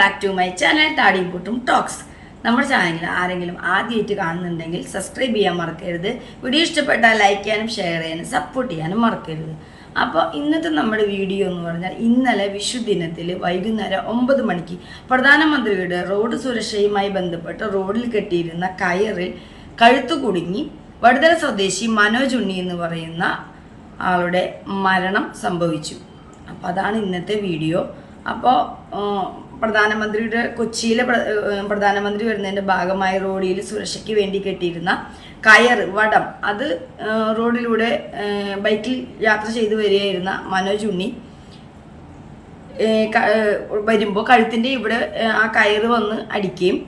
Back to my channel താടിയും talks നമ്മുടെ ചാനലിൽ ആരെങ്കിലും ആദ്യമായിട്ട് കാണുന്നുണ്ടെങ്കിൽ സബ്സ്ക്രൈബ് ചെയ്യാൻ മറക്കരുത്. വീഡിയോ ഇഷ്ടപ്പെട്ടാൽ ലൈക്ക് ചെയ്യാനും ഷെയർ ചെയ്യാനും സപ്പോർട്ട് ചെയ്യാനും മറക്കരുത്. അപ്പോൾ ഇന്നത്തെ നമ്മുടെ വീഡിയോ എന്ന് പറഞ്ഞാൽ ഇന്നലെ വിഷുദിനത്തിൽ വൈകുന്നേരം ഒമ്പത് മണിക്ക് പ്രധാനമന്ത്രിയുടെ റോഡ് സുരക്ഷയുമായി ബന്ധപ്പെട്ട് റോഡിൽ കെട്ടിയിരുന്ന കയറിൽ കഴുത്തു കുടുങ്ങി വടുതല സ്വദേശി മനോജ് ഉണ്ണി എന്ന് പറയുന്ന ആളുടെ മരണം സംഭവിച്ചു. അപ്പോൾ അതാണ് ഇന്നത്തെ വീഡിയോ അപ്പോൾ പ്രധാനമന്ത്രിയുടെ കൊച്ചിയിലെ പ്രധാനമന്ത്രി വരുന്നതിന്റെ ഭാഗമായി റോഡിൽ സുരക്ഷയ്ക്ക് വേണ്ടി കെട്ടിയിരുന്ന കയർ വടം. അത് റോഡിലൂടെ ബൈക്കിൽ യാത്ര ചെയ്തു വരികയായിരുന്ന മനോജ് ഉണ്ണി വരുമ്പോൾ കഴുത്തിന്റെ ഇവിടെ ആ കയർ വന്ന് അടിക്കുകയും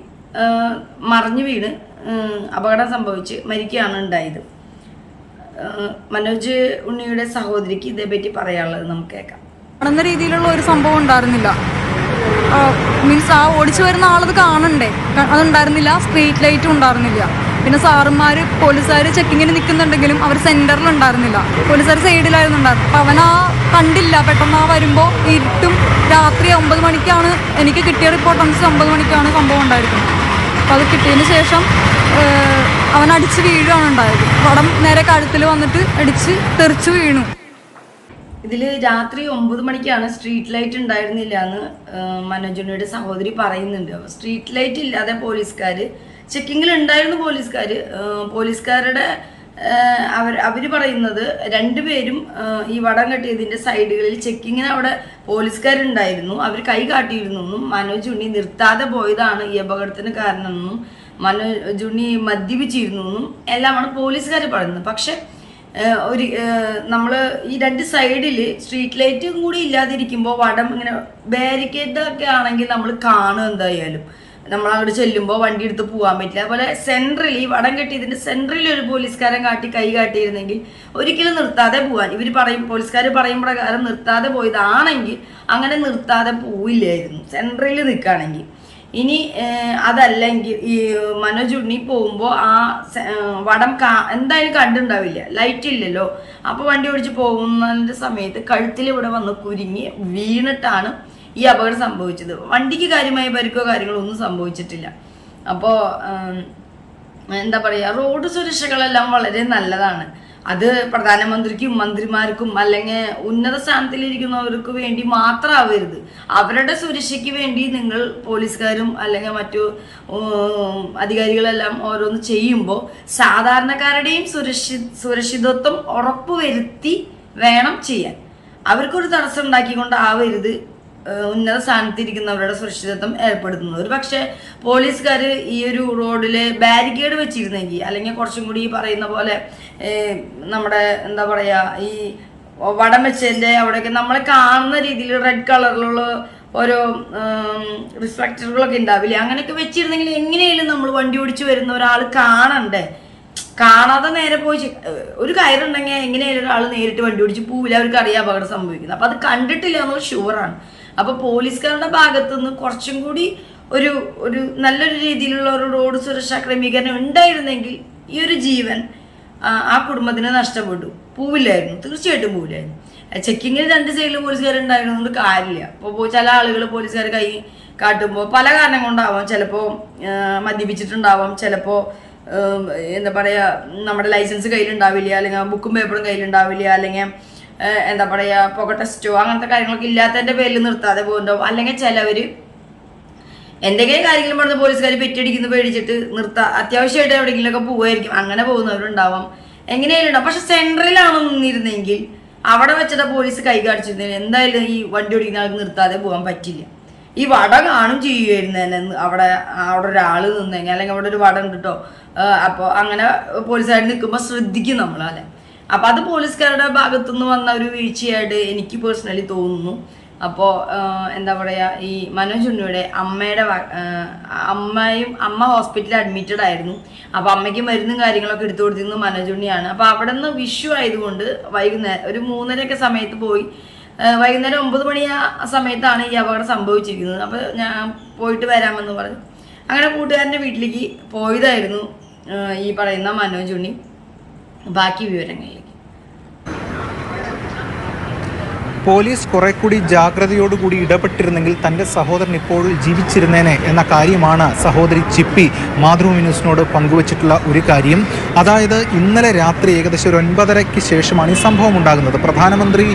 മറിഞ്ഞു വീണ് അപകടം സംഭവിച്ച് മരിക്കുകയാണ് ഉണ്ടായത്. മനോജ് ഉണ്ണിയുടെ സഹോദരിക്ക് ഇതേപ്പറ്റി പറയാനുള്ളത് നമുക്ക് കേൾക്കാം. രീതിയിലുള്ള ഒരു സംഭവം ഉണ്ടായിരുന്നില്ല. മീൻസ് ആ ഓടിച്ചു വരുന്ന ആളത് കാണണ്ടേ? അതുണ്ടായിരുന്നില്ല സ്ട്രീറ്റ് ലൈറ്റും ഉണ്ടായിരുന്നില്ല. പിന്നെ സാറുമാർ പോലീസുകാർ ചെക്കിങ്ങിന് നിൽക്കുന്നുണ്ടെങ്കിലും അവർ സെന്ററിൽ ഉണ്ടായിരുന്നില്ല. പോലീസുകാർ സൈഡിലായിരുന്നു ഉണ്ടായിരുന്നത്. അപ്പം അവൻ ആ കണ്ടില്ല. പെട്ടെന്ന് ആ വരുമ്പോൾ ഇരുട്ടും രാത്രി ഒമ്പത് മണിക്കാണ് എനിക്ക് കിട്ടിയ റിപ്പോർട്ട് അനുസരിച്ച് ഒമ്പത് മണിക്കാണ് സംഭവം ഉണ്ടായിരിക്കുന്നത്. അപ്പോൾ അത് കിട്ടിയതിന് ശേഷം അവൻ അടിച്ച് വീഴുകയാണ് ഉണ്ടായത്. പടം നേരെ കഴുത്തിൽ വന്നിട്ട് അടിച്ച് തെറിച്ച് വീണു. ഇതിൽ രാത്രി ഒമ്പത് മണിക്കാണ് സ്ട്രീറ്റ് ലൈറ്റ് ഉണ്ടായിരുന്നില്ല എന്ന് മനോജുണിയുടെ സഹോദരി പറയുന്നുണ്ട്. അപ്പോൾ സ്ട്രീറ്റ് ലൈറ്റ് ഇല്ലാതെ പോലീസുകാർ ചെക്കിങ്ങിൽ ഉണ്ടായിരുന്നു പോലീസുകാർ പോലീസുകാരുടെ അവർ അവർ പറയുന്നത് രണ്ടുപേരും ഈ വടം കെട്ടിയതിന്റെ സൈഡുകളിൽ ചെക്കിങ്ങിന് അവിടെ പോലീസുകാരുണ്ടായിരുന്നു. അവർ കൈ കാട്ടിയിരുന്നു എന്നും മനോജ് ഉണ്ണി നിർത്താതെ പോയതാണ് ഈ അപകടത്തിന് കാരണമെന്നും മനോജ് ഉണ്ണി മദ്യപിച്ചിരുന്നു എന്നും എല്ലാമാണ് പോലീസുകാർ പറയുന്നത്. പക്ഷേ ഒരു നമ്മൾ ഈ രണ്ട് സൈഡിൽ സ്ട്രീറ്റ് ലൈറ്റും കൂടി ഇല്ലാതിരിക്കുമ്പോൾ വടം ഇങ്ങനെ ബാരിക്കേഡ് ഒക്കെ ആണെങ്കിൽ നമ്മൾ കാണും എന്തായാലും. നമ്മൾ അങ്ങോട്ട് ചെല്ലുമ്പോൾ വണ്ടി എടുത്ത് പോകാൻ പറ്റില്ല. അതുപോലെ സെൻട്രൽ ഈ വടം കെട്ടിയതിന്റെ സെൻട്രൽ ഒരു പോലീസുകാരൻ കാട്ടി കൈ കാട്ടിയിരുന്നെങ്കിൽ ഒരിക്കലും നിർത്താതെ പോകാൻ ഇവർ പറയും പോലീസുകാർ പറയും പ്രകാരം നിർത്താതെ പോയതാണെങ്കിൽ അങ്ങനെ നിർത്താതെ പോവില്ലായിരുന്നു. സെൻട്രലിൽ നിൽക്കുകയാണെങ്കിൽ ഇനി അതല്ലെങ്കിൽ ഈ മനോജ് ഉണ്ണി പോകുമ്പോൾ ആ വടം കാ എന്തായാലും കണ്ടുണ്ടാവില്ല. ലൈറ്റ് ഇല്ലല്ലോ. അപ്പോൾ വണ്ടി ഓടിച്ച് പോകുന്നതിന്റെ സമയത്ത് കഴുത്തിൽ ഇവിടെ വന്ന് കുരുങ്ങി വീണിട്ടാണ് ഈ അപകടം സംഭവിച്ചത്. വണ്ടിക്ക് കാര്യമായ പരിക്കോ കാര്യങ്ങളോ ഒന്നും സംഭവിച്ചിട്ടില്ല. അപ്പോൾ എന്താ പറയുക റോഡ് സുരക്ഷകളെല്ലാം വളരെ നല്ലതാണ്. അത് പ്രധാനമന്ത്രിക്കും മന്ത്രിമാർക്കും അല്ലെങ്കിൽ ഉന്നത സ്ഥാനത്തിലിരിക്കുന്നവർക്ക് വേണ്ടി മാത്രമാവരുത് അവരുടെ സുരക്ഷയ്ക്ക് വേണ്ടി നിങ്ങൾ പോലീസുകാരും അല്ലെങ്കിൽ മറ്റു അധികാരികളെല്ലാം ഓരോന്ന് ചെയ്യുമ്പോൾ സാധാരണക്കാരുടെയും സുരക്ഷി സുരക്ഷിതത്വം ഉറപ്പുവരുത്തി വേണം ചെയ്യാൻ. അവർക്കൊരു തടസ്സം ഉണ്ടാക്കിക്കൊണ്ടാവരുത്. ഏഹ് ഉന്നത സ്ഥാനത്തിരിക്കുന്നവരുടെ സുരക്ഷിതത്വം ഏർപ്പെടുത്തുന്നത്. ഒരു പക്ഷേ പോലീസുകാർ ഈ ഒരു റോഡിൽ ബാരിക്കേഡ് വെച്ചിരുന്നെങ്കിൽ അല്ലെങ്കിൽ കുറച്ചും കൂടി ഈ പറയുന്ന പോലെ നമ്മുടെ എന്താ പറയുക ഈ വടം വെച്ചതിന്റെ അവിടെയൊക്കെ നമ്മളെ കാണുന്ന രീതിയിൽ റെഡ് കളറിലുള്ള ഓരോ റിഫ്ലക്ടറുകളൊക്കെ ഉണ്ടാവില്ലേ? അങ്ങനെയൊക്കെ വെച്ചിരുന്നെങ്കിൽ എങ്ങനെയായാലും നമ്മൾ വണ്ടി ഓടിച്ചു വരുന്ന ഒരാൾ കാണണ്ടേ? കാണാതെ നേരെ പോയി ഒരു കയറുണ്ടെങ്കിൽ എങ്ങനെയായാലും ഒരാൾ നേരിട്ട് വണ്ടി ഓടിച്ച് പോവില്ല. അവർക്ക് അറിയാം അപകടം സംഭവിക്കുന്നത്. അപ്പം അത് കണ്ടിട്ടില്ല എന്നുള്ള ഷുവറാണ് അപ്പൊ പോലീസുകാരുടെ ഭാഗത്തു നിന്ന് കുറച്ചും കൂടി ഒരു ഒരു നല്ലൊരു രീതിയിലുള്ള ഒരു റോഡ് സുരക്ഷാ ക്രമീകരണം ഉണ്ടായിരുന്നെങ്കിൽ ഈ ഒരു ജീവൻ ആ, കുടുംബത്തിന് നഷ്ടപ്പെട്ടു. പോവില്ലായിരുന്നു. തീർച്ചയായിട്ടും പോവില്ലായിരുന്നു. ചെക്കിങ്ങിന് രണ്ട് സൈഡിൽ പോലീസുകാരുണ്ടായിരുന്നതുകൊണ്ട് കാര്യമില്ല. അപ്പോൾ ചില ആളുകൾ പോലീസുകാർ കൈ കാട്ടുമ്പോൾ പല കാരണം കൊണ്ടാവാം. ചിലപ്പോൾ മദ്യപിച്ചിട്ടുണ്ടാവാം. ചിലപ്പോൾ എന്താ പറയുക നമ്മുടെ ലൈസൻസ് കയ്യിലുണ്ടാവില്ല. അല്ലെങ്കിൽ ബുക്കും പേപ്പറും കയ്യിലുണ്ടാവില്ല. അല്ലെങ്കിൽ എന്താ പറയുക പുക ടെസ്റ്റോ അങ്ങനത്തെ കാര്യങ്ങളൊക്കെ ഇല്ലാത്തതിന്റെ പേരിൽ നിർത്താതെ പോകുന്നുണ്ടാവും അല്ലെങ്കിൽ ചിലവർ എന്തെങ്കിലും കാര്യങ്ങളും പറഞ്ഞ് പോലീസുകാർ പെറ്റടിക്കുന്നു പേടിച്ചിട്ട് നിർത്താ. അത്യാവശ്യമായിട്ട് എവിടെയെങ്കിലുമൊക്കെ പോവായിരിക്കും അങ്ങനെ പോകുന്നവരുണ്ടാവാം. എങ്ങനെയായാലും ഉണ്ടാവും. പക്ഷെ സെൻട്രലാണ് നിന്നിരുന്നെങ്കിൽ അവിടെ വെച്ചിട്ട് പോലീസ് കൈ കാണിച്ചിരുന്നെങ്കിൽ എന്തായാലും ഈ വണ്ടി ഓടിക്കുന്ന ആൾക്ക് നിർത്താതെ പോകാൻ പറ്റില്ല. ഈ വട കാണും ചെയ്യുമായിരുന്നു തന്നെ. അവിടെ അവിടെ ഒരാൾ നിന്നെങ്കിൽ അല്ലെങ്കിൽ അവിടെ ഒരു വട ഉണ്ട് കേട്ടോ അപ്പോൾ അങ്ങനെ പോലീസുകാർ നിൽക്കുമ്പോൾ ശ്രദ്ധിക്കും നമ്മൾ അപ്പോൾ അത് പോലീസുകാരുടെ ഭാഗത്തുനിന്ന് വന്ന ഒരു വീഴ്ചയായിട്ട് എനിക്ക് പേഴ്സണലി തോന്നുന്നു. അപ്പോൾ എന്താ പറയാ ഈ മനോജ് ഉണ്ണിയുടെ അമ്മയുടെ അമ്മയും അമ്മ ഹോസ്പിറ്റലിൽ അഡ്മിറ്റഡ് ആയിരുന്നു. അപ്പോൾ അമ്മയ്ക്ക് മരുന്നും കാര്യങ്ങളൊക്കെ എടുത്തു കൊടുത്തിരുന്നത് മനോജ് ഉണ്ണിയാണ്. അപ്പോൾ അവിടെ നിന്ന് വിഷു ആയതുകൊണ്ട് വൈകുന്നേരം ഒരു മൂന്നരയൊക്കെ സമയത്ത് പോയി. വൈകുന്നേരം ഒമ്പത് മണി ആ സമയത്താണ് ഈ അപകടം സംഭവിച്ചിരിക്കുന്നത്. അപ്പോൾ ഞാൻ പോയിട്ട് വരാമെന്ന് പറഞ്ഞു. അങ്ങനെ കൂട്ടുകാരന്റെ വീട്ടിലേക്ക് പോയതായിരുന്നു ഈ പറയുന്ന മനോജ് ഉണ്ണി. ബാക്കി വിവരങ്ങളിലേക്ക്. പോലീസ് കുറെ കൂടി ജാഗ്രതയോടുകൂടി ഇടപെട്ടിരുന്നെങ്കിൽ തന്റെ സഹോദരൻ ഇപ്പോൾ ജീവിച്ചിരുന്നേനെ എന്ന കാര്യമാണ് സഹോദരി ചിപ്പി മാതൃഭൂമി ന്യൂസിനോട് പങ്കുവച്ചിട്ടുള്ള ഒരു കാര്യം. അതായത് ഇന്നലെ രാത്രി ഏകദേശം ഒരു ഒൻപതരയ്ക്ക് ശേഷമാണ് ഈ സംഭവം ഉണ്ടാകുന്നത്. പ്രധാനമന്ത്രി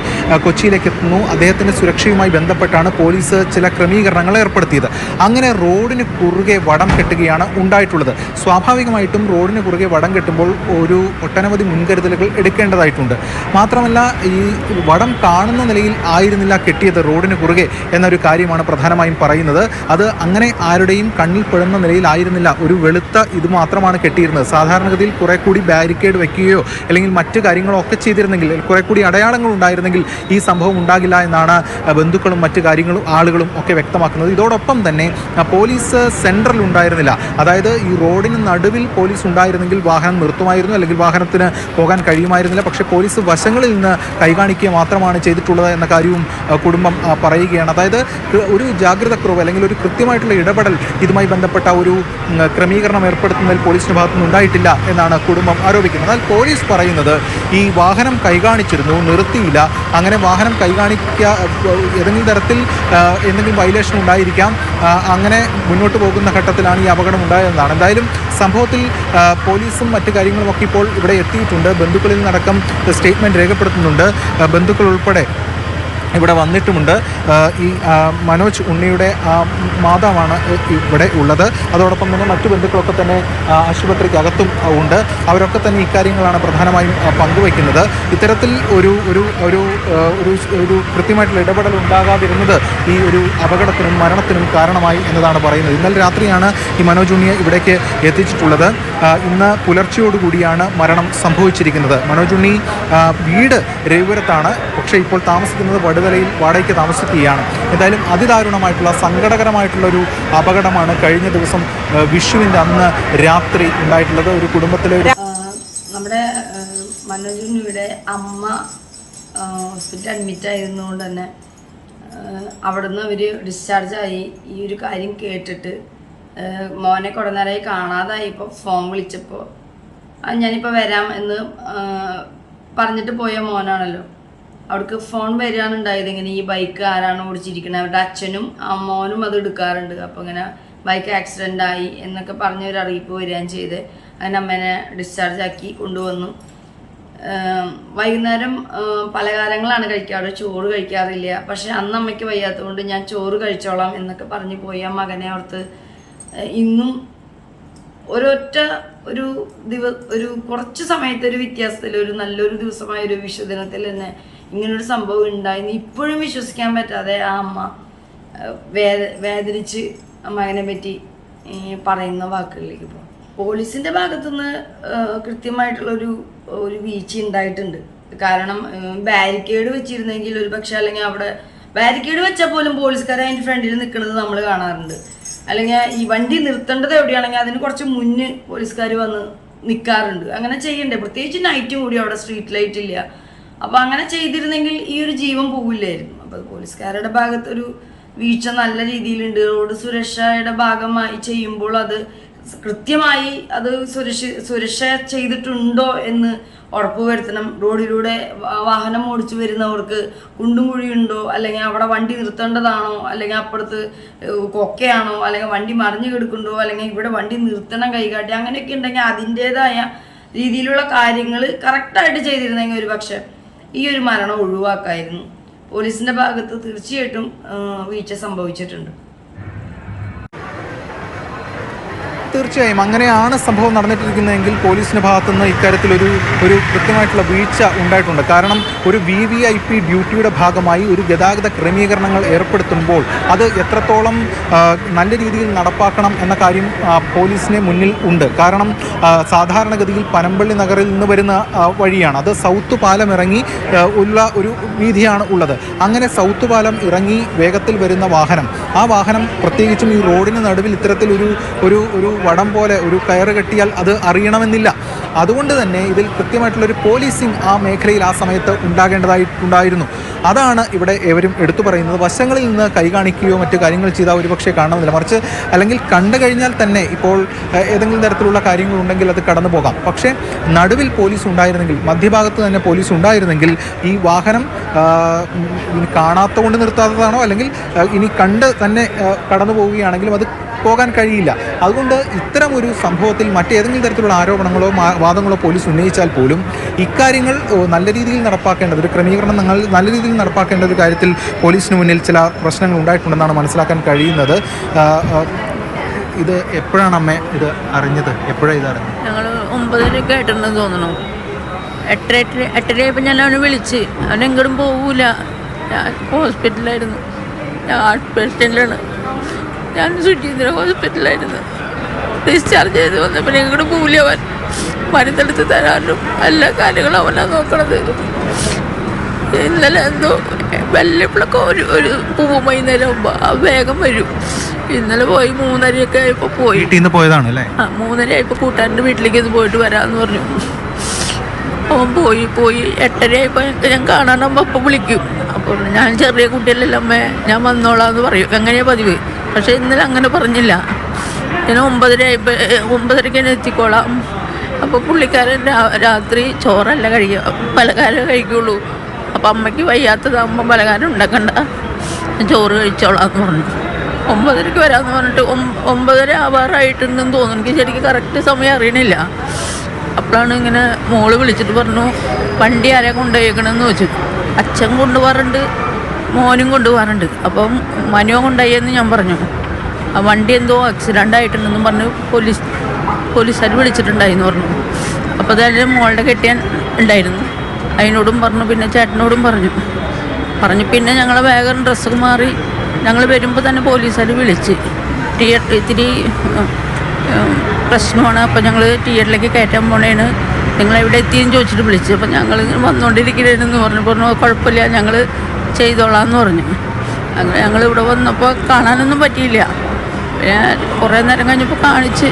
കൊച്ചിയിലേക്ക് എത്തുന്നു. അദ്ദേഹത്തിന്റെ സുരക്ഷയുമായി ബന്ധപ്പെട്ടാണ് പോലീസ് ചില ക്രമീകരണങ്ങൾ ഏർപ്പെടുത്തിയത്. അങ്ങനെ റോഡിന് കുറുകെ വടം കെട്ടുകയാണ് ഉണ്ടായിട്ടുള്ളത്. സ്വാഭാവികമായിട്ടും റോഡിന് കുറുകെ വടം കെട്ടുമ്പോൾ ഒരു ഒട്ടനവധി മുൻകരുതലുകൾ എടുക്കേണ്ടതായിട്ടുണ്ട്. മാത്രമല്ല ഈ വടം കാണുന്ന നിലയിൽ ആയിരുന്നില്ല കെട്ടിയത് റോഡിന് കുറുകെ എന്നൊരു കാര്യമാണ് പ്രധാനമായും പറയുന്നത്. അത് അങ്ങനെ ആരുടെയും കണ്ണിൽ പെടുന്ന നിലയിലായിരുന്നില്ല ഒരു വെളുത്ത ഇത് മാത്രമാണ് കെട്ടിയിരുന്നത്. സാധാരണഗതിയിൽ കുറെ കൂടി ബാരിക്കേഡ് വെക്കുകയോ അല്ലെങ്കിൽ മറ്റു കാര്യങ്ങളോ ഒക്കെ ചെയ്തിരുന്നെങ്കിൽ കുറെ കൂടി അടയാളങ്ങൾ ഉണ്ടായിരുന്നെങ്കിൽ ഈ സംഭവം ഉണ്ടാകില്ല എന്നാണ് ബന്ധുക്കളും മറ്റു കാര്യങ്ങളും ആളുകളും ഒക്കെ വ്യക്തമാക്കുന്നത്. ഇതോടൊപ്പം തന്നെ പോലീസ് സെൻട്രൽ ഉണ്ടായിരുന്നില്ല. അതായത് ഈ റോഡിന് നടുവിൽ പോലീസ് ഉണ്ടായിരുന്നെങ്കിൽ വാഹനം നിർത്തുമായിരുന്നു അല്ലെങ്കിൽ വാഹനത്തിന് പോകാൻ കഴിയുമായിരുന്നില്ല. പക്ഷേ പോലീസ് വശങ്ങളിൽ നിന്ന് കൈകാണിക്കുക മാത്രമാണ് ചെയ്തിട്ടുള്ളത്. എന്ന കാര്യവും കുടുംബം പറയുകയാണ്. അതായത് ഒരു ജാഗ്രത കുറവ് അല്ലെങ്കിൽ ഒരു കൃത്യമായിട്ടുള്ള ഇടപെടൽ ഇതുമായി ബന്ധപ്പെട്ട ഒരു ക്രമീകരണം ഏർപ്പെടുത്തുന്നതിൽ പോലീസിന്റെ ഭാഗത്തുനിന്ന് ഉണ്ടായിട്ടില്ല എന്നാണ് കുടുംബം ആരോപിക്കുന്നത്. എന്നാൽ പോലീസ് പറയുന്നത് ഈ വാഹനം കൈകാണിച്ചിരുന്നു നിർത്തിയില്ല. അങ്ങനെ വാഹനം കൈകാണിക്കുക ഏതെങ്കിലും തരത്തിൽ എന്തെങ്കിലും വയലേഷൻ ഉണ്ടായിരിക്കാം. അങ്ങനെ മുന്നോട്ട് പോകുന്ന ഘട്ടത്തിലാണ് ഈ അപകടം ഉണ്ടായതെന്നാണ്. എന്തായാലും സംഭവത്തിൽ പോലീസും മറ്റു കാര്യങ്ങളും ഒക്കെ ഇപ്പോൾ ഇവിടെ എത്തിയിട്ടുണ്ട്. ബന്ധുക്കളിൽ നടക്കം സ്റ്റേറ്റ്മെന്റ് രേഖപ്പെടുത്തുന്നുണ്ട്. ബന്ധുക്കൾ ഉൾപ്പെടെ ഇവിടെ വന്നിട്ടുമുണ്ട്. ഈ മനോജ് ഉണ്ണിയുടെ മാതാവാണ് ഇവിടെ ഉള്ളത്. അതോടൊപ്പം തന്നെ മറ്റു ബന്ധുക്കളൊക്കെ തന്നെ ആശുപത്രിക്കകത്തും ഉണ്ട്. അവരൊക്കെ തന്നെ ഇക്കാര്യങ്ങളാണ് പ്രധാനമായും പങ്കുവയ്ക്കുന്നത്. ഇത്തരത്തിൽ ഒരു ഒരു ഒരു ഒരു ഒരു കൃത്യമായിട്ടുള്ള ഇടപെടൽ ഉണ്ടാകാതിരുന്നത് ഈ ഒരു അപകടത്തിനും മരണത്തിനും കാരണമായി എന്നതാണ് പറയുന്നത്. ഇന്നലെ രാത്രിയാണ് ഈ മനോജ് ഉണ്ണിയെ ഇവിടേക്ക് എത്തിച്ചിട്ടുള്ളത്. ഇന്ന് പുലർച്ചയോടുകൂടിയാണ് മരണം സംഭവിച്ചിരിക്കുന്നത്. മനോജ് ഉണ്ണി വീട് രവിപുരത്താണ്. പക്ഷേ ഇപ്പോൾ താമസിക്കുന്നത് വടുതലയിൽ വാടകയ്ക്ക് താമസിക്കുകയാണ്. എന്തായാലും അതിദാരുണമായിട്ടുള്ള സങ്കടകരമായിട്ടുള്ള ഒരു അപകടമാണ് കഴിഞ്ഞ ദിവസം വിഷുവിന്റെ അന്ന് രാത്രി ഉണ്ടായിട്ടുള്ളത്. ഒരു കുടുംബത്തിലെ ഒരു നമ്മുടെ മനോജിനിയുടെ അമ്മ ഹോസ്പിറ്റൽ അഡ്മിറ്റ് ആയിരുന്നുകൊണ്ട് തന്നെ അവിടുന്ന് അവർ ഡിസ്ചാർജായി ഈ ഒരു കാര്യം കേട്ടിട്ട് മോനെ കുറേ കാണാതായപ്പോൾ ഫോൺ വിളിച്ചപ്പോൾ ഞാനിപ്പോൾ വരാം എന്ന് പറഞ്ഞിട്ട് പോയ മോനാണല്ലോ. അവിടേക്ക് ഫോൺ വരികയാണ് ഇങ്ങനെ ഈ ബൈക്ക് ആരാണ് ഓടിച്ചിരിക്കുന്നത് അവരുടെ അച്ഛനും അമ്മോനും അത് എടുക്കാറുണ്ട്. അപ്പോൾ ഇങ്ങനെ ബൈക്ക് ആക്സിഡന്റ് ആയി എന്നൊക്കെ പറഞ്ഞ ഒരു അറിയിപ്പ് വരികയും ചെയ്ത് അതിന് അമ്മേനെ ഡിസ്ചാർജ് ആക്കി കൊണ്ടുവന്നു. വൈകുന്നേരം പലഹാരങ്ങളാണ് കഴിക്കാറ്. ചോറ് കഴിക്കാറില്ല. പക്ഷെ അന്ന് അമ്മയ്ക്ക് വയ്യാത്തതുകൊണ്ട് ഞാൻ ചോറ് കഴിച്ചോളാം എന്നൊക്കെ പറഞ്ഞു പോയി ആ മകനെ ഓർത്ത്. ഇന്നും ഒരൊറ്റ ഒരു ദിവ ഒരു കുറച്ച് സമയത്തെ ഒരു വ്യത്യാസത്തിൽ ഒരു നല്ലൊരു ദിവസമായ ഒരു വിഷുദിനത്തിൽ തന്നെ ഇങ്ങനൊരു സംഭവം ഉണ്ടായിരുന്നു ഇപ്പോഴും വിശ്വസിക്കാൻ പറ്റാതെ ആ അമ്മ വേദ വേദനിച്ച് മകനെ പറ്റി പറയുന്ന വാക്കുകളിലേക്ക് പോകും പോലീസിന്റെ ഭാഗത്തുനിന്ന് കൃത്യമായിട്ടുള്ളൊരു ഒരു വീഴ്ച ഉണ്ടായിട്ടുണ്ട്. കാരണം ബാരിക്കേഡ് വെച്ചിരുന്നെങ്കിൽ ഒരു പക്ഷെ അല്ലെങ്കിൽ അവിടെ ബാരിക്കേഡ് വെച്ചാൽ പോലും പോലീസുകാർ അതിന്റെ ഫ്രണ്ടിൽ നിൽക്കുന്നത് നമ്മൾ കാണാറുണ്ട്. അല്ലെങ്കിൽ ഈ വണ്ടി നിർത്തേണ്ടത് എവിടെയാണെങ്കിൽ അതിന് കുറച്ച് മുന്നേ പോലീസുകാർ വന്ന് നിൽക്കാറുണ്ട്. അങ്ങനെ ചെയ്യണ്ടേ. പ്രത്യേകിച്ച് നൈറ്റും കൂടി അവിടെ സ്ട്രീറ്റ് ലൈറ്റ് ഇല്ല. അപ്പോൾ അങ്ങനെ ചെയ്തിരുന്നെങ്കിൽ ഈ ഒരു ജീവൻ പോകില്ലായിരുന്നു അപ്പോൾ പോലീസുകാരുടെ ഭാഗത്തൊരു വീഴ്ച നല്ല രീതിയിലുണ്ട്. റോഡ് സുരക്ഷയുടെ ഭാഗമായി ചെയ്യുമ്പോൾ അത് കൃത്യമായി അത് സുരക്ഷ സുരക്ഷ ചെയ്തിട്ടുണ്ടോ എന്ന് ഉറപ്പുവരുത്തണം റോഡിലൂടെ വാഹനം ഓടിച്ചു വരുന്നവർക്ക് കുണ്ടും കുഴിയുണ്ടോ അല്ലെങ്കിൽ അവിടെ വണ്ടി നിർത്തേണ്ടതാണോ? അല്ലെങ്കിൽ അപ്പുറത്ത് കൊക്കയാണോ? അല്ലെങ്കിൽ വണ്ടി മറിഞ്ഞു കിടക്കുന്നുണ്ടോ? അല്ലെങ്കിൽ ഇവിടെ വണ്ടി നിർത്തണം കൈകാട്ടി അങ്ങനെയൊക്കെ ഉണ്ടെങ്കിൽ അതിന്റെതായ രീതിയിലുള്ള കാര്യങ്ങൾ കറക്റ്റായിട്ട് ചെയ്തിരുന്നെങ്കിൽ ഒരു പക്ഷേ ഈ ഒരു മരണം ഒഴിവാക്കായിരുന്നു. പോലീസിന്റെ ഭാഗത്ത് തീർച്ചയായിട്ടും വീഴ്ച സംഭവിച്ചിട്ടുണ്ട്. തീർച്ചയായും അങ്ങനെയാണ് സംഭവം നടന്നിട്ടിരിക്കുന്നതെങ്കിൽ പോലീസിന്റെ ഭാഗത്തുനിന്ന് ഇക്കാര്യത്തിൽ ഒരു ഒരു കൃത്യമായിട്ടുള്ള വീഴ്ച ഉണ്ടായിട്ടുണ്ട്. കാരണം ഒരു വി വി ഐ പി ഡ്യൂട്ടിയുടെ ഭാഗമായി ഒരു ഗതാഗത ക്രമീകരണങ്ങൾ ഏർപ്പെടുത്തുമ്പോൾ അത് എത്രത്തോളം നല്ല രീതിയിൽ നടപ്പാക്കണം എന്ന കാര്യം പോലീസിന് മുന്നിൽ ഉണ്ട്. കാരണം സാധാരണഗതിയിൽ പനമ്പള്ളി നഗറിൽ നിന്ന് വരുന്ന വഴിയാണ്. അത് സൗത്ത് പാലം ഇറങ്ങി ഉള്ള ഒരു വീതിയാണ് ഉള്ളത്. അങ്ങനെ സൗത്ത് പാലം ഇറങ്ങി വേഗത്തിൽ വരുന്ന വാഹനം. ആ വാഹനം പ്രത്യേകിച്ചും ഈ റോഡിന് നടുവിൽ ഇത്തരത്തിൽ ഒരു ഒരു ഒരു വടം പോലെ ഒരു കയറ് കെട്ടിയാൽ അത് അറിയണമെന്നില്ല. അതുകൊണ്ട് തന്നെ ഇതിൽ കൃത്യമായിട്ടുള്ളൊരു പോലീസിങ് ആ മേഖലയിൽ ആ സമയത്ത് ഉണ്ടാകേണ്ടതായിട്ടുണ്ടായിരുന്നു അതാണ് ഇവിടെ ഏവരും എടുത്തു പറയുന്നത്. വശങ്ങളിൽ നിന്ന് കൈ കാണിക്കുകയോ മറ്റു കാര്യങ്ങൾ ചെയ്താൽ ഒരുപക്ഷെ കാണണമെന്നില്ല മറിച്ച് അല്ലെങ്കിൽ കണ്ടു കഴിഞ്ഞാൽ തന്നെ ഇപ്പോൾ ഏതെങ്കിലും തരത്തിലുള്ള കാര്യങ്ങളുണ്ടെങ്കിൽ അത് കടന്നു പോകാം. പക്ഷേ നടുവിൽ പോലീസ് ഉണ്ടായിരുന്നെങ്കിൽ മധ്യഭാഗത്ത് തന്നെ പോലീസ് ഉണ്ടായിരുന്നെങ്കിൽ ഈ വാഹനം ഇനി കാണാത്ത നിർത്താത്തതാണോ? അല്ലെങ്കിൽ ഇനി കണ്ട് തന്നെ കടന്നു പോവുകയാണെങ്കിലും അത് പോകാൻ കഴിയില്ല. അതുകൊണ്ട് ഇത്തരം ഒരു സംഭവത്തിൽ മറ്റേതെങ്കിലും തരത്തിലുള്ള ആരോപണങ്ങളോ വാദങ്ങളോ പോലീസ് ഉന്നയിച്ചാൽ പോലും ഇക്കാര്യങ്ങൾ നല്ല രീതിയിൽ നടപ്പാക്കേണ്ടത് ഒരു ക്രമീകരണം നിങ്ങൾ നല്ല രീതിയിൽ നടപ്പാക്കേണ്ട ഒരു കാര്യത്തിൽ പോലീസിന് മുന്നിൽ ചില പ്രശ്നങ്ങൾ ഉണ്ടായിട്ടുണ്ടെന്നാണ് മനസ്സിലാക്കാൻ കഴിയുന്നത്. ഇത് എപ്പോഴാണ് അമ്മ ഇത് അറിഞ്ഞത്? എപ്പോഴാണ് ഇത് അറിഞ്ഞത്? ഞങ്ങൾ ആയിട്ടുണ്ടെന്ന് തോന്നുന്നു. എട്ടര എട്ടര എട്ടരയായപ്പോൾ ഞാൻ അവനെ വിളിച്ച്. അവൻ എങ്ങോട്ടും പോകൂല ഹോസ്പിറ്റലായിരുന്നു ഞാൻ ഹാർട്ട് പേഷ്യന്റാണ് ഞാൻ സുചീന്ദ്ര ഹോസ്പിറ്റലായിരുന്നു. ഡിസ്ചാർജ് ചെയ്ത് വന്നപ്പോൾ ഞങ്ങളുടെ അവൻ മരുന്നെടുത്ത് തരാനും എല്ലാ കാര്യങ്ങളും അവനാണ് നോക്കണത്. ഇന്നലെ എന്തോ വല്ലപ്പോഴൊക്കെ ഒരു ഒരു പൂവ് വൈകുന്നേരം ആകുമ്പോൾ ആ വേഗം വരും. ഇന്നലെ പോയി മൂന്നരയൊക്കെ ആയപ്പോൾ പോയി. വീട്ടിൽ നിന്ന് പോയതാണ് അല്ലേ? ആ മൂന്നര ആയപ്പോൾ കൂട്ടാന്റെ വീട്ടിലേക്ക് ഇത് പോയിട്ട് വരാമെന്ന് പറഞ്ഞു. അവൻ പോയി പോയി എട്ടര ആയപ്പോൾ ഞാൻ കാണാനാകുമ്പോൾ അപ്പം വിളിക്കും. അപ്പോൾ ഞാൻ ചെറിയ കുട്ടിയല്ലല്ലോ അമ്മേ ഞാൻ വന്നോളാം എന്ന് പറയും. എങ്ങനെയാണ് പതിവ്? പക്ഷേ ഇന്നലെ അങ്ങനെ പറഞ്ഞില്ല. ഞാൻ ഒമ്പതര ഒമ്പതരയ്ക്ക് തന്നെ എത്തിക്കോളാം. അപ്പോൾ പുള്ളിക്കാരൻ രാത്രി ചോറല്ല കഴിക്കുക പലകാരം കഴിക്കുള്ളൂ. അപ്പം അമ്മയ്ക്ക് വയ്യാത്തതാകുമ്പോൾ പലകാരം ഉണ്ടാക്കണ്ട. ചോറ് കഴിച്ചോളാം എന്ന് പറഞ്ഞു. ഒമ്പതരയ്ക്ക് വരാമെന്ന് പറഞ്ഞിട്ട് ഒമ്പതര ആവാറായിട്ടുണ്ടെന്ന് തോന്നുന്നു. എനിക്ക് ശരിക്കും കറക്റ്റ് സമയം അറിയണില്ല. അപ്പോഴാണ് ഇങ്ങനെ മോൾ വിളിച്ചിട്ട് പറഞ്ഞു വണ്ടി ആരെ കൊണ്ടുപോയേക്കണമെന്ന് ചോദിച്ചു. അച്ഛൻ കൊണ്ടുപോകാറുണ്ട് മോനും കൊണ്ടുപോകാറുണ്ട് അപ്പം മനോ കൊണ്ടുപോയെന്ന് ഞാൻ പറഞ്ഞു. ആ വണ്ടി എന്തോ ആക്സിഡന്റ് ആയിട്ടുണ്ടെന്നും പറഞ്ഞ് പോലീസ് പോലീസുകാർ വിളിച്ചിട്ടുണ്ടായിരുന്നു പറഞ്ഞു. അപ്പോൾ അതായത് മോളുടെ കെട്ടിയാൻ ഉണ്ടായിരുന്നു. അതിനോടും പറഞ്ഞു പിന്നെ ചേട്ടനോടും പറഞ്ഞു. പറഞ്ഞു പിന്നെ ഞങ്ങളെ വേഗം ഡ്രസ്സ് മാറി ഞങ്ങൾ വരുമ്പോൾ തന്നെ പോലീസുകാർ വിളിച്ച്. തിയേറ്റർ ഇത്തിരി പ്രശ്നമാണ്. അപ്പോൾ ഞങ്ങൾ തിയേറ്ററിലേക്ക് കയറ്റാൻ പോണേണ്. നിങ്ങൾ എവിടെ എത്തിയെന്ന് ചോദിച്ചിട്ട് വിളിച്ചു. അപ്പോൾ ഞങ്ങൾ വന്നുകൊണ്ടിരിക്കണേന്ന് പറഞ്ഞു. പറഞ്ഞു കുഴപ്പമില്ല. ഞങ്ങൾ ചെയ്തോളാം പറഞ്ഞു. അങ്ങനെ ഞങ്ങൾ ഇവിടെ വന്നപ്പോൾ കാണാനൊന്നും പറ്റിയില്ല. പിന്നെ കുറേ നേരം കഴിഞ്ഞപ്പോൾ കാണിച്ച്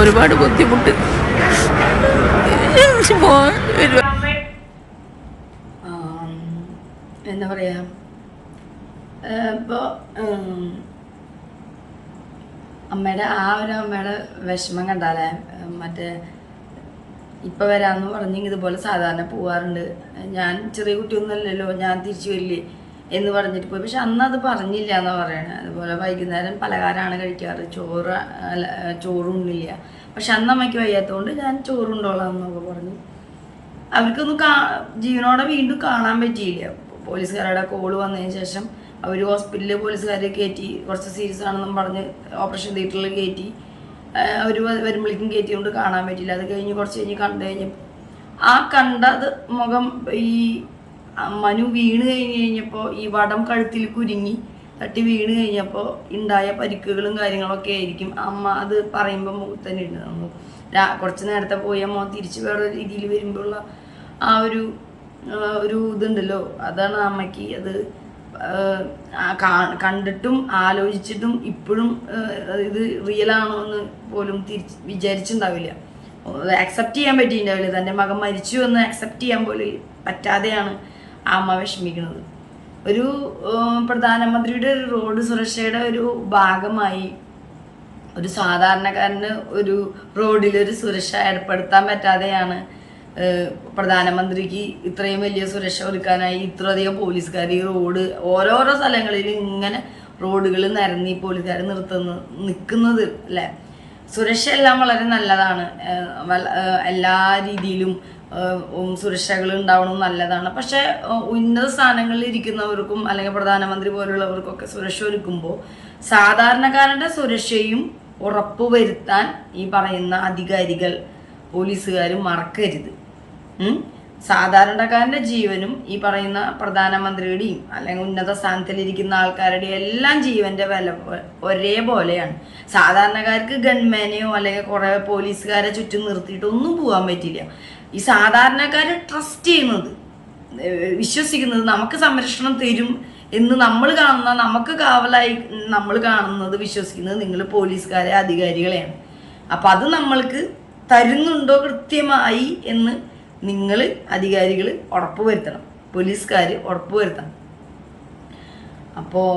ഒരുപാട് ബുദ്ധിമുട്ട്. എന്താ പറയാ? ഇപ്പോൾ അമ്മയുടെ ആ ഒരു അമ്മയുടെ വിഷമം കണ്ടാലേ മറ്റേ ഇപ്പം വരാമെന്ന് പറഞ്ഞെങ്കിൽ ഇതുപോലെ സാധാരണ പോവാറുണ്ട്. ഞാൻ ചെറിയ കുട്ടിയൊന്നുമല്ലല്ലോ ഞാൻ തിരിച്ചു വരില്ലേ എന്ന് പറഞ്ഞിട്ട് പോയി. പക്ഷെ അന്ന് അത് പറഞ്ഞില്ല എന്നാ പറയണത് അതുപോലെ വൈകുന്നേരം പലഹാരമാണ് കഴിക്കാറ്. ചോറ് അല്ല ചോറുണ്ണില്ല പക്ഷെ അന്ന് അമ്മയ്ക്ക് വയ്യാത്തതുകൊണ്ട് ഞാൻ ചോറുണ്ടോളാം എന്നൊക്കെ പറഞ്ഞു. അവർക്കൊന്നും കാ ജീവനോടെ വീണ്ടും കാണാൻ പറ്റിയില്ല. പോലീസുകാരുടെ കോൾ വന്നതിന് ശേഷം അവർ ഹോസ്പിറ്റലിൽ പോലീസുകാരെ കയറ്റി കുറച്ച് സീരിയസ് ആണെന്നും പറഞ്ഞ് ഓപ്പറേഷൻ തിയേറ്ററിൽ കയറ്റി അവർ വരുമ്പോഴേക്കും കയറ്റി കൊണ്ട് കാണാൻ പറ്റില്ല. അത് കഴിഞ്ഞ് കുറച്ച് കഴിഞ്ഞ് കണ്ടു കഴിഞ്ഞ് ആ കണ്ടത് മുഖം ഈ മനു വീണ് കഴിഞ്ഞ് കഴിഞ്ഞപ്പോൾ ഈ വടം കഴുത്തിൽ കുരുങ്ങി തട്ടി വീണ് കഴിഞ്ഞപ്പോൾ ഉണ്ടായ പരിക്കുകളും കാര്യങ്ങളൊക്കെ ആയിരിക്കും. അമ്മ അത് പറയുമ്പോൾ മുഖത്ത് തന്നെ ഉണ്ട് നമ്മൾ കുറച്ച് നേരത്തെ പോയി അമ്മ തിരിച്ച് വേറെ രീതിയിൽ വരുമ്പോഴുള്ള ആ ഒരു ഒരു ഇതുണ്ടല്ലോ. അതാണ് അമ്മയ്ക്ക് അത് കണ്ടിട്ടും ആലോചിച്ചിട്ടും ഇപ്പോഴും ഇത് റിയൽ ആണോ എന്ന് പോലും തിരിച്ച് വിചാരിച്ചിട്ടുണ്ടാവില്ല. അക്സെപ്റ്റ് ചെയ്യാൻ പറ്റിയിട്ടുണ്ടാവില്ല. തന്റെ മകൻ മരിച്ചു എന്ന് അക്സെപ്റ്റ് ചെയ്യാൻ പോലും പറ്റാതെയാണ് ആ അമ്മ വിഷമിക്കുന്നത്. ഒരു പ്രധാനമന്ത്രിയുടെ ഒരു റോഡ് സുരക്ഷയുടെ ഒരു ഭാഗമായി ഒരു സാധാരണക്കാരന് ഒരു റോഡിൽ ഒരു സുരക്ഷ ഏർപ്പെടുത്താൻ പറ്റാതെയാണ് പ്രധാനമന്ത്രിക്ക് ഇത്രയും വലിയ സുരക്ഷ ഒരുക്കാനായി ഇത്രയധികം പോലീസുകാർ ഈ റോഡ് ഓരോരോ സ്ഥലങ്ങളിൽ ഇങ്ങനെ റോഡുകൾ നിരന്ന് ഈ പോലീസുകാർ നിർത്തുന്ന നിൽക്കുന്നത് അല്ലേ? സുരക്ഷ എല്ലാം വളരെ നല്ലതാണ്. എല്ലാ രീതിയിലും സുരക്ഷകൾ ഉണ്ടാവണം നല്ലതാണ്. പക്ഷേ ഉന്നത സ്ഥാനങ്ങളിൽ ഇരിക്കുന്നവർക്കും അല്ലെങ്കിൽ പ്രധാനമന്ത്രി പോലുള്ളവർക്കൊക്കെ സുരക്ഷ ഒരുക്കുമ്പോൾ സാധാരണക്കാരന്റെ സുരക്ഷയും ഉറപ്പുവരുത്താൻ ഈ പറയുന്ന അധികാരികൾ പോലീസുകാരും മറക്കരുത്? സാധാരണക്കാരന്റെ ജീവനും ഈ പറയുന്ന പ്രധാനമന്ത്രിയുടെയും അല്ലെങ്കിൽ ഉന്നത സ്ഥാനത്തിലിരിക്കുന്ന ആൾക്കാരുടെയും എല്ലാം ജീവന്റെ വില ഒരേപോലെയാണ്. സാധാരണക്കാർക്ക് ഗൺമാനെയോ അല്ലെങ്കിൽ കുറേ പോലീസുകാരെ ചുറ്റും നിർത്തിയിട്ട് ഒന്നും പോകാൻ പറ്റില്ല. ഈ സാധാരണക്കാർ ട്രസ്റ്റ് ചെയ്യുന്നത് വിശ്വസിക്കുന്നത് നമുക്ക് സംരക്ഷണം തരും എന്ന് നമ്മൾ കാണുന്ന നമുക്ക് കാവലായി നമ്മൾ കാണുന്നത് വിശ്വസിക്കുന്നത് നിങ്ങൾ പോലീസുകാരെ അധികാരികളെയാണ്. അപ്പം അത് നമ്മൾക്ക് തരുന്നുണ്ടോ കൃത്യമായി എന്ന് നിങ്ങൾ അധികാരികൾ ഉറപ്പുവരുത്തണം പോലീസുകാർ ഉറപ്പുവരുത്തണം അപ്പോൾ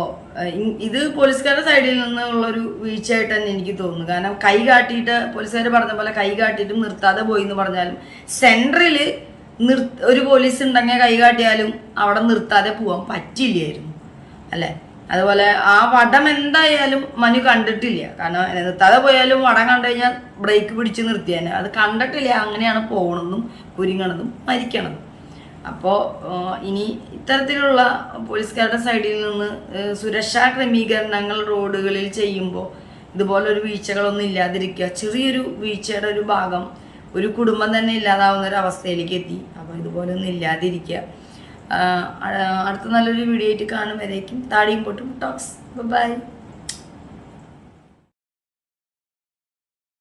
ഇത് പോലീസുകാരുടെ സൈഡിൽ നിന്നുള്ളൊരു വീഴ്ചയായിട്ട് തന്നെ എനിക്ക് തോന്നുന്നു. കാരണം കൈ കാട്ടിയിട്ട് പോലീസുകാർ പറഞ്ഞ പോലെ കൈ കാട്ടിയിട്ടും നിർത്താതെ പോയി എന്ന് പറഞ്ഞാലും സെൻട്രൽ നിർ ഒരു പോലീസ് ഉണ്ടെങ്കിൽ കൈ കാട്ടിയാലും അവിടെ നിർത്താതെ പോകാൻ പറ്റില്ലായിരുന്നു. അല്ലേ? അതുപോലെ ആ വടം എന്തായാലും മനു കണ്ടിട്ടില്ല. കാരണം നിർത്താതെ പോയാലും വടം കണ്ടു കഴിഞ്ഞാൽ ബ്രേക്ക് പിടിച്ച് നിർത്തിയാൽ അത് കണ്ടിട്ടില്ല അങ്ങനെയാണ് പോകണമെന്നും കുരുങ്ങണതും മരിക്കണതും. അപ്പോൾ ഇനി ഇത്തരത്തിലുള്ള പോലീസുകാരുടെ സൈഡിൽ നിന്ന് സുരക്ഷാ ക്രമീകരണങ്ങൾ റോഡുകളിൽ ചെയ്യുമ്പോൾ ഇതുപോലൊരു വീഴ്ചകളൊന്നും ഇല്ലാതിരിക്കുക. ചെറിയൊരു വീഴ്ചയുടെ ഒരു ഭാഗം ഒരു കുടുംബം തന്നെ ഇല്ലാതാവുന്ന ഒരു അവസ്ഥയിലേക്ക് എത്തി. അപ്പോൾ ഇതുപോലൊന്നും ഇല്ലാതിരിക്കുക. അടുത്ത നല്ലൊരു വീഡിയോ ആയിട്ട് കാണും വരേക്കും. താടിയും പൊട്ടും. Talks by